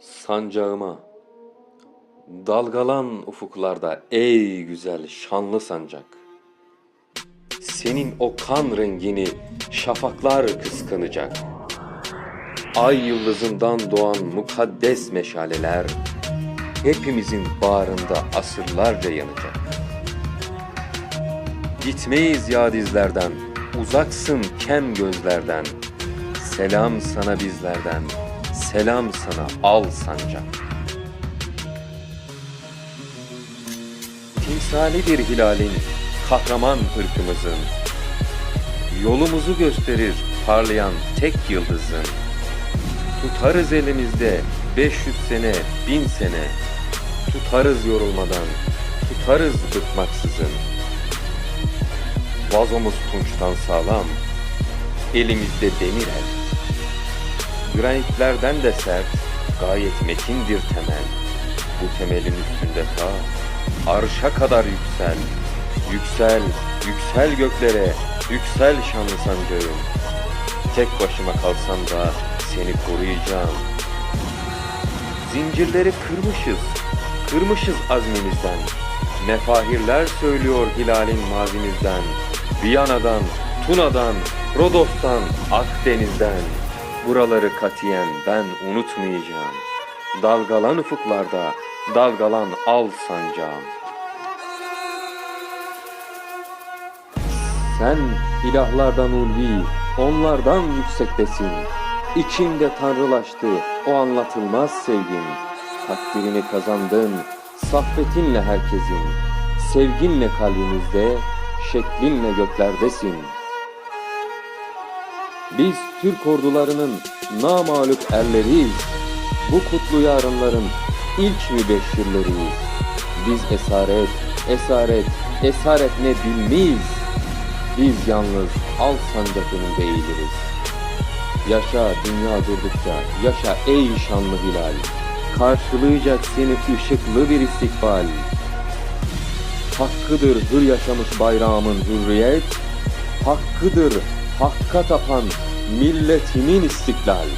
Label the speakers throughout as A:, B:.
A: Sancağıma. Dalgalan ufuklarda ey güzel şanlı sancak. Senin o kan rengini şafaklar kıskanacak. Ay yıldızından doğan mukaddes meşaleler Hepimizin bağrında asırlarca yanacak. Gitmeyiz yadizlerden, uzaksın kem gözlerden. Selam sana bizlerden, selam sana al sancak Timsalidir hilalin, kahraman ırkımızın. Yolumuzu gösterir parlayan tek yıldızın. Tutarız elimizde 500 sene, bin sene. Tutarız yorulmadan, tutarız bıkmaksızın. Vazomuz tunçtan sağlam, elimizde demir el. Granitlerden de sert, gayet metindir temel. Bu temelin üstünde ta arşa kadar yüksel. Yüksel, yüksel göklere, yüksel şanlı sancağım. Tek başıma kalsam da seni koruyacağım. Zincirleri kırmışız, kırmışız azmimizden. Mefahirler söylüyor hilalin mazimizden. Viyana'dan, Tuna'dan, Rodos'tan, Akdeniz'den. Buraları katiyen ben unutmayacağım. Dalgalan ufuklarda, dalgalan al sancağım. Sen ilahlardan ulvi, onlardan yüksektesin. İçimde tanrılaştı o anlatılmaz sevgin. Takdirini kazandın, saffetinle herkesin. Sevginle kalbimizde, şeklinle göklerdesin. Biz Türk ordularının namağlup erleriyiz. Bu kutlu yarınların ilk mübeşşirleriyiz. Biz esaret, esaret, esaret ne bilmeyiz. Biz yalnız al sancak önünde eğiliriz. Yaşa dünya durdukça, yaşa ey şanlı hilal. Karşılayacak seni ışıklı bir istikbal. Hakkıdır hür yaşamış bayrağımın hürriyet. Hakkıdır hakka tapan milletimin istiklal.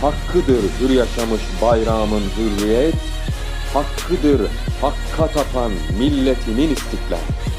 A: Hakkıdır hür yaşamış bayrağımın hürriyet. Hakkıdır hakka tapan milletimin istiklal.